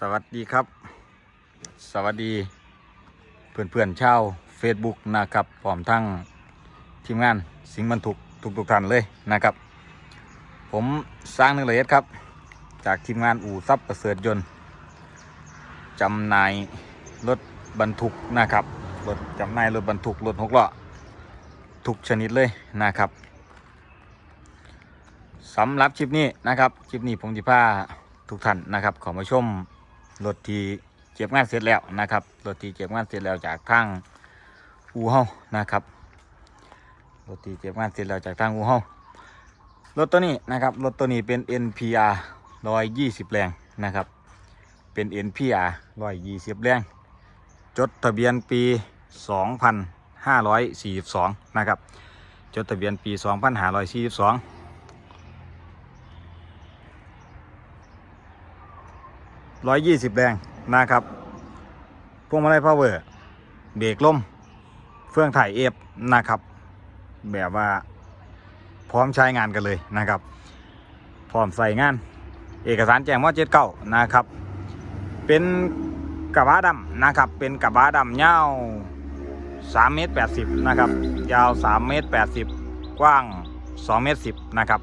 สวัสดีครับ สวัสดีเพื่อนเพื่อนชาว Facebook นะครับพร้อมทั้งทีมงานสิงห์บรรทุกทุกทุกท่านเลยนะครับ ผมสร้างหนึ่งเลยครับ จากทีมงานอู่ซับประเสริฐยนต์จำนายรถบรรทุกนะครับรถจำนายรถบรรทุกรถหกล้อทุกชนิดเลยนะครับสำหรับคลิปนี้นะครับคลิปนี้ผมจะพาทุกท่านนะครับขอมาชม รถที่เก็บงานเสร็จแล้วนะครับรถที่เก็บงานเสร็จแล้วจากทางอู่เฮานะครับรถที่เก็บงานเสร็จแล้วจากทางอู่เฮารถตัวนี้นะครับรถตัวนี้เป็น NPR 120 แรงนะครับเป็น NPR 120 แรง จดทะเบียนปี 2542 นะครับ จดทะเบียนปี 2542 120 แรงนะครับพวงมาลัยพาวเวอร์เบรกลมเฟื่องถ่ายเอฟนะครับ แบบว่าพร้อมใช้งานกันเลยนะครับ พร้อมใส่งาน เอกสารแจ้งมอเจ็ดเก้านะครับ เป็นกระบะดำนะครับ เป็นกระบะดำยาว3เมตร80นะครับ ยาว3เมตร80 กว้าง2เมตร10นะครับ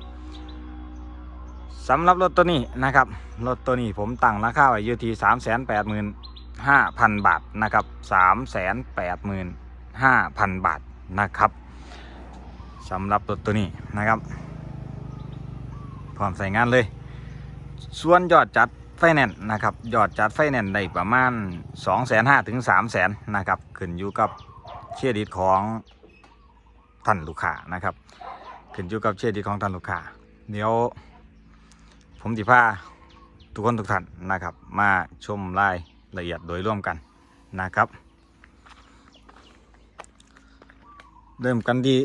สำหรับรถตัวนี้นะครับ รถตัวนี้ผมตั้งราคาไว้อยู่ที่3 8 5 0 0 0บาทนะครับ3 8 5 0 0 0บาทนะครับสำหรับรถตัวนี้นะครับพร้อมใส่งานเลย ส่วนยอดจัดไฟแนนซ์นะครับยอดจัดไฟแนนซ์ได้ประมาณ2 5 0 0 0ถึง3 0 0 0 0นะครับขึ้นอยู่กับเครดิตของท่านลูกค้านะครับขึ้นอยู่กับเครดิตของท่านลูกค้าเดี๋ยว ผมจะพาทุกคนทุกท่านนะครับ มาชมรายละเอียดโดยร่วมกันนะครับ เริ่มกันที่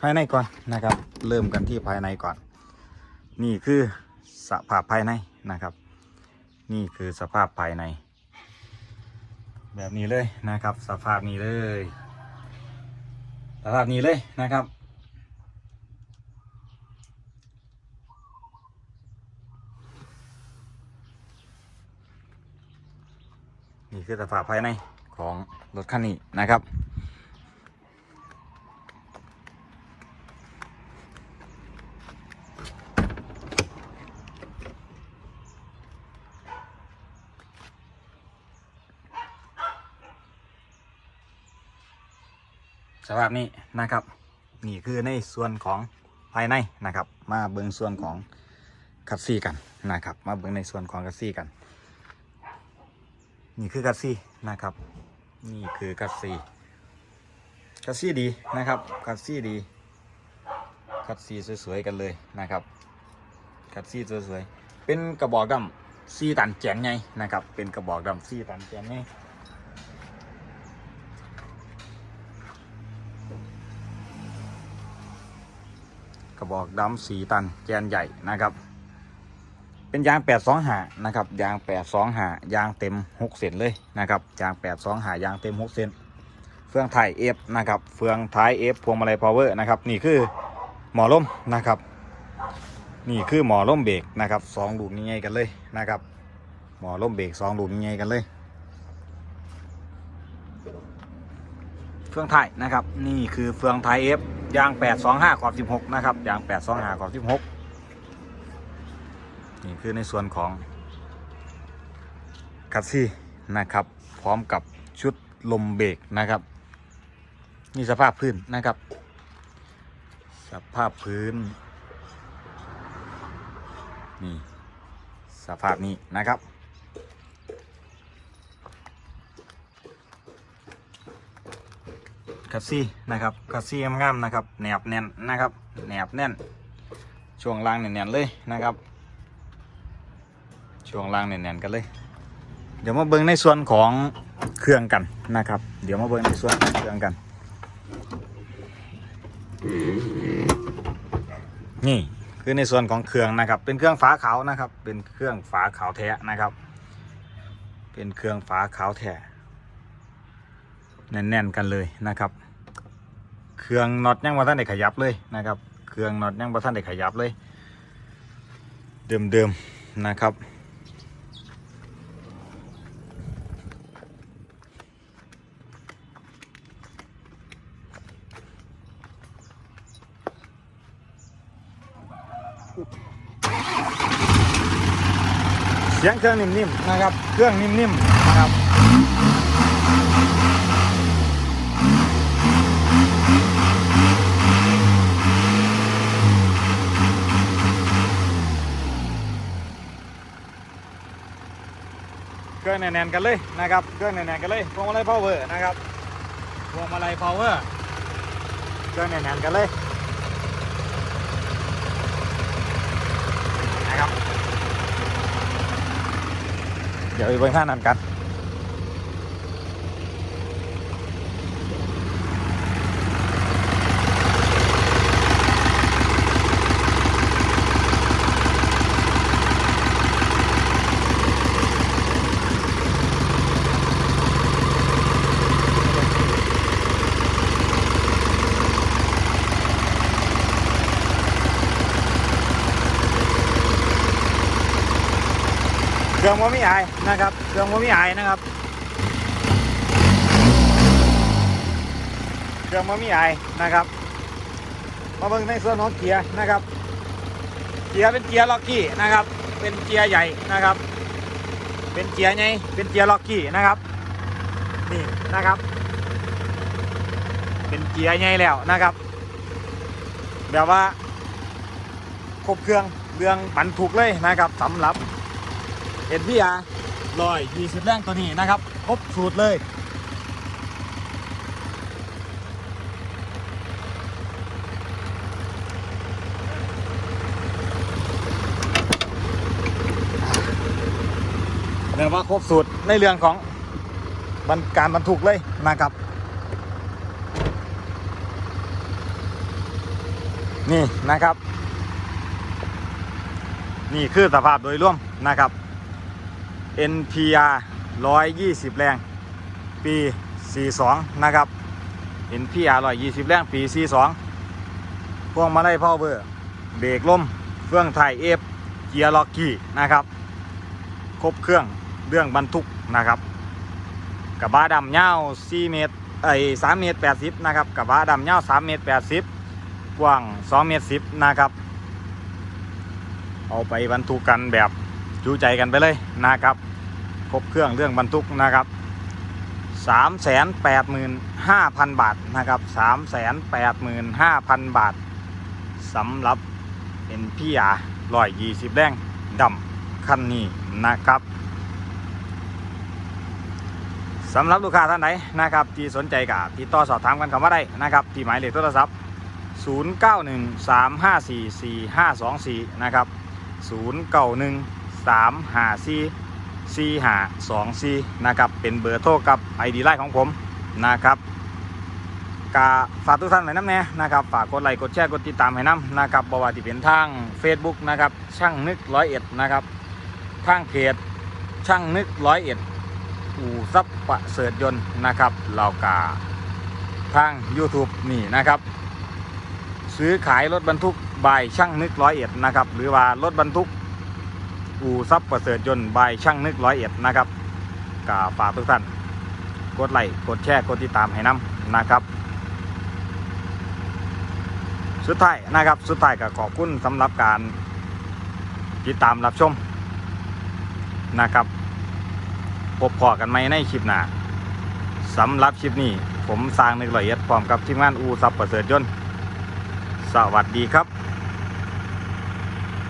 ภายในก่อนนะครับ เริ่มกันที่ภายในก่อน นี่คือสภาพภายในนะครับ นี่คือสภาพภายใน แบบนี้เลยนะครับ สภาพนี้เลยสภาพนี้เลยนะครับ นี่ คือสภาพภายในของรถคันนี้นะครับ สภาพนี้นะครับนี่คือในส่วนของภายในนะครับ มาเบิ่งส่วนของคัสซี่กันนะครับ มาเบิ่งในส่วนของคัสซี่กัน นี่คือคัสซี่นะครับ นี่คือคัสซี่คัสซี่ดีนะครับคัสซี่ดีคัสซี่สวยๆกันเลยนะครับคัสซี่สวยๆเป็นกระบอกดำซี่ตันแจงไงนะครับ เป็นกระบอกดำซี่ตันแจงไงกระบอกดำสีตันแกนใหญ่นะครับ เป็นยาง8 2หานะครับ ยาง8 2หายางเต็ม6เซนเลยนะครับ ยาง8 2หายางเต็ม6เซนเฟืองไทยเอฟนะครับ เฟืองท้ายเอฟพวงมาลัยพาวเวอร์นะครับ นี่คือหมอล่มนะครับ นี่คือหมอล่มเบรกนะครับสองลูกนี้ไงกันเลยนะครับ หมอล่มเบรกสองลูกนี้ไงกันเลย เฟืองไทยนะครับ นี่คือเฟืองไทยเอฟยาง825ขอบ16นะครับ ยาง825ขอบ16 นี่คือในส่วนของคัสซี่นะครับ พร้อมกับชุดลมเบรกนะครับนี่สภาพพื้นนะครับ สภาพพื้นนี่สภาพนี้นะครับ คัสซี่นะครับคัสซี่งามๆนะครับแหนบแน่นนะครับแหนบแน่น ช่วงล่างแน่นๆเลยนะครับ ช่วงล่างแน่นๆกันเลย เดี๋ยวมาเบิ่งในส่วนของเครื่องกันนะครับ เดี๋ยวมาเบิ่งในส่วนของเครื่องกัน นี่คือในส่วนของเครื่องนะครับ เป็นเครื่องฝาขาวนะครับ เป็นเครื่องฝาขาวแท้นะครับ เป็นเครื่องฝาขาวแท้แน่นๆกันเลยนะครับ เครื่องน็อตยังบ่ท่านได้ขยับเลยนะครับ เครื่องน็อตยังบ่ท่านได้ขยับเลย เดิมๆนะครับ เสียงเครื่องนิ่มๆนะครับ เครื่องนิ่มๆนะครับเครื่องแน่นๆกันเลยนะครับเครื่องแน่นๆกันเลยพวงมาลัยพาวเวอร์นะครับพวงมาลัยพาวเวอร์เครื่องแน่นๆกันเลย เดี๋ยวไปเบิ่งท่านั้นกัน เครื่องว่ามีไอายนะครับเครื่องว่ามีไอายนะครับเครื่องว่ามีไอายนะครับ มาเบิ่งในส่วนของเกียร์นะครับ เกียร์เป็นเกียร์ล็อกกี้นะครับ เป็นเกียร์ใหญ่นะครับ เป็นเกียร์ใหญ่เป็นเกียร์ล็อกกี้นะครับนี่นะครับ เป็นเกียร์ใหญ่แล้วนะครับแบบว่าครบเครื่องเรื่องบรรทุกเลยนะครับสำหรับ เอ็นพีอาร์ร้อยยี่สิบแรงตัวนี้นะครับ ครบสูตรเลย เรียกว่าครบสูตรในเรื่องของบรรการบรรทุกเลยนะครับ นี่นะครับ นี่คือสภาพโดยรวมนะครับ NPR 120 แรง ปี 42 นะครับ NPR 120 แรง ปี 42 พวงมาลัยพาวเวอร์เบรกลมเฟื่องไทยเอฟเกียร์ล็อกกี้นะครับ ครบเครื่องเรื่องบรรทุกนะครับกระบะดำยาว4เมตรไอ้3เมตร80นะครับกระบะดำยาว3เมตร80 กว้าง2เมตร10นะครับ เอาไปบรรทุกกันแบบ จูใจกันไปเลยนะครับ ครบเครื่องเรื่องบรรทุกนะครับ 385,000 บาทนะครับ 385,000 บาทสำหรับ NPR 120แรงดำคันนี้นะครับสำหรับลูกค้าท่านไหนนะครับที่สนใจกับติดต่อสอบถามกันคำว่าได้นะครับที่หมายเลขโทรศัพท์ 0913544524 นะครับ 0 9 1 3 5 4 4 5 2 4นะครับเป็นเบอร์โทรกับ ID ไลน์ของผมนะครับกาฝากทุกท่านไว้น้ำแน่นะครับฝากกดไลค์กดแชร์กดติดตามให้น้ำนะครับบว่าที่เป็นทาง Facebook นะครับช่างนึกร้อยเอ็ดนะครับทางเพจช่างนึกร้อยเอ็ดอู่ซับประเสริฐยนต์นะครับเรากาทาง YouTube นี่นะครับ ซื้อขายรถบรรทุกบายช่างนึกร้อยเอ็ดนะครับหรือว่ารถบรรทุก อู่ซับประเสริฐยนต์บายช่างนึกร้อยเอ็ดนะครับกาฝากทุกท่านกดไลค์กดแชร์กดติดตามให้น้ำนะครับ สุดท้ายนะครับ สุดท้ายก็ขอบคุณสำหรับการติดตามรับชมนะครับ พบพอกันไหมในคลิปหน้าสำหรับคลิปนี้ ผมสร้างนึกละเอียดพร้อมกับทีมงานอูซับประเสริฐยนต์ สวัสดีครับ